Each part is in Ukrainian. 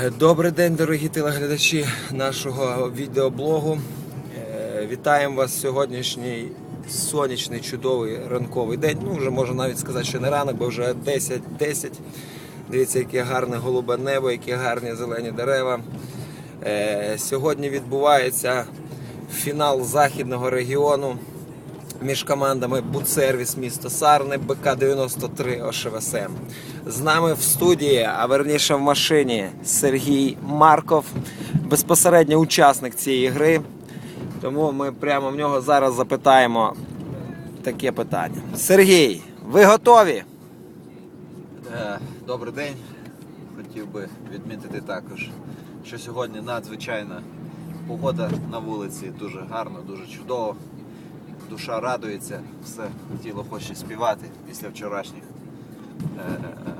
Добрий день, дорогі телеглядачі нашого відеоблогу. Е, Вітаємо вас сьогоднішній сонячний чудовий ранковий день. Ну, вже можна навіть сказати, що не ранок, бо вже 10-10. Дивіться, яке гарне голубе небо, які гарні зелені дерева. Е, Сьогодні відбувається фінал західного регіону між командами Будсервіс місто Сарни, БК-93 ОШВСМ. З нами в студії, а верніше в машині Сергій Марков, безпосередньо учасник цієї гри. Тому ми прямо в нього зараз запитаємо таке питання. Сергій, ви готові? Е, Добрий день. Хотів би відмітити також, що сьогодні надзвичайна погода на вулиці дуже гарно, дуже чудово. Душа радується, все тіло хоче співати після вчорашніх е, е, е,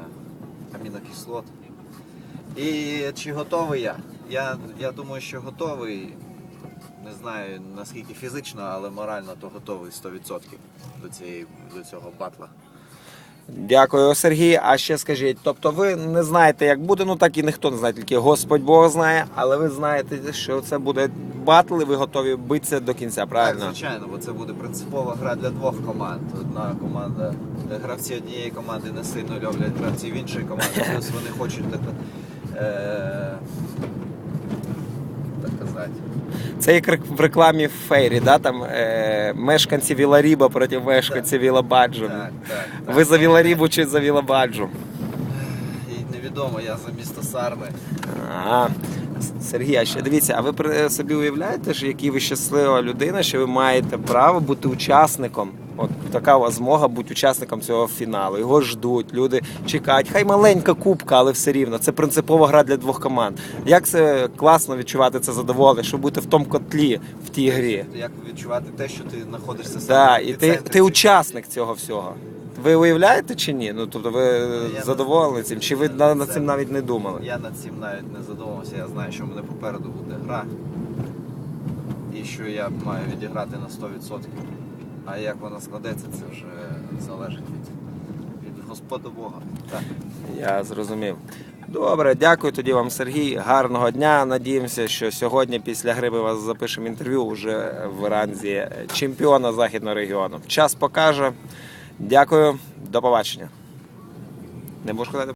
амінокислот. І чи готовий я? Я, я думаю, що готовий. Не знаю наскільки фізично, але морально то готовий 100% до, цієї, до цього батла. Дякую, Сергій. А ще скажіть, тобто ви не знаєте, як буде, ну так і ніхто не знає, тільки Господь Бог знає, але ви знаєте, що це буде батл, і ви готові битися до кінця, Так, правильно? звичайно, бо це буде принципова гра для двох команд. Одна команда, гравці однієї команди не сильно люблять гравців іншої команди, плюс вони хочуть е, так. Це як в рекламі в Фейрі, да? там е, мешканці Віларіба проти мешканців Вілабаджу. Так, так, так. Ви за Віларібу чи за Вілабаджу? І невідомо, я за місто Сарни. А, Сергій, а ще дивіться, а ви при собі уявляєте, що які ви щаслива людина, що ви маєте право бути учасником? От така змога бути учасником цього фіналу. Його ждуть, люди чекають. Хай маленька кубка, але все рівно. Це принципова гра для двох команд. Як це класно відчувати це задоволення, щоб бути в тому котлі в тій грі? Як відчувати те, що ти знаходишся саме Да, і ти, ти учасник цього всього. Ви уявляєте чи ні? Ну тобто ви я задоволені цим? Чи ви на- над цим навіть не думали? Я над цим навіть не задумався. Я знаю, що в мене попереду буде гра. І що я маю відіграти на 100%. А як вона складеться, це вже залежить від, від Господа Бога. Так. Я зрозумів. Добре, дякую тоді вам, Сергій. Гарного дня. Надіємося, що сьогодні після гри ми вас запишемо інтерв'ю вже в ранзі чемпіона західного регіону. Час покаже. Дякую, до побачення. Не можу сказати.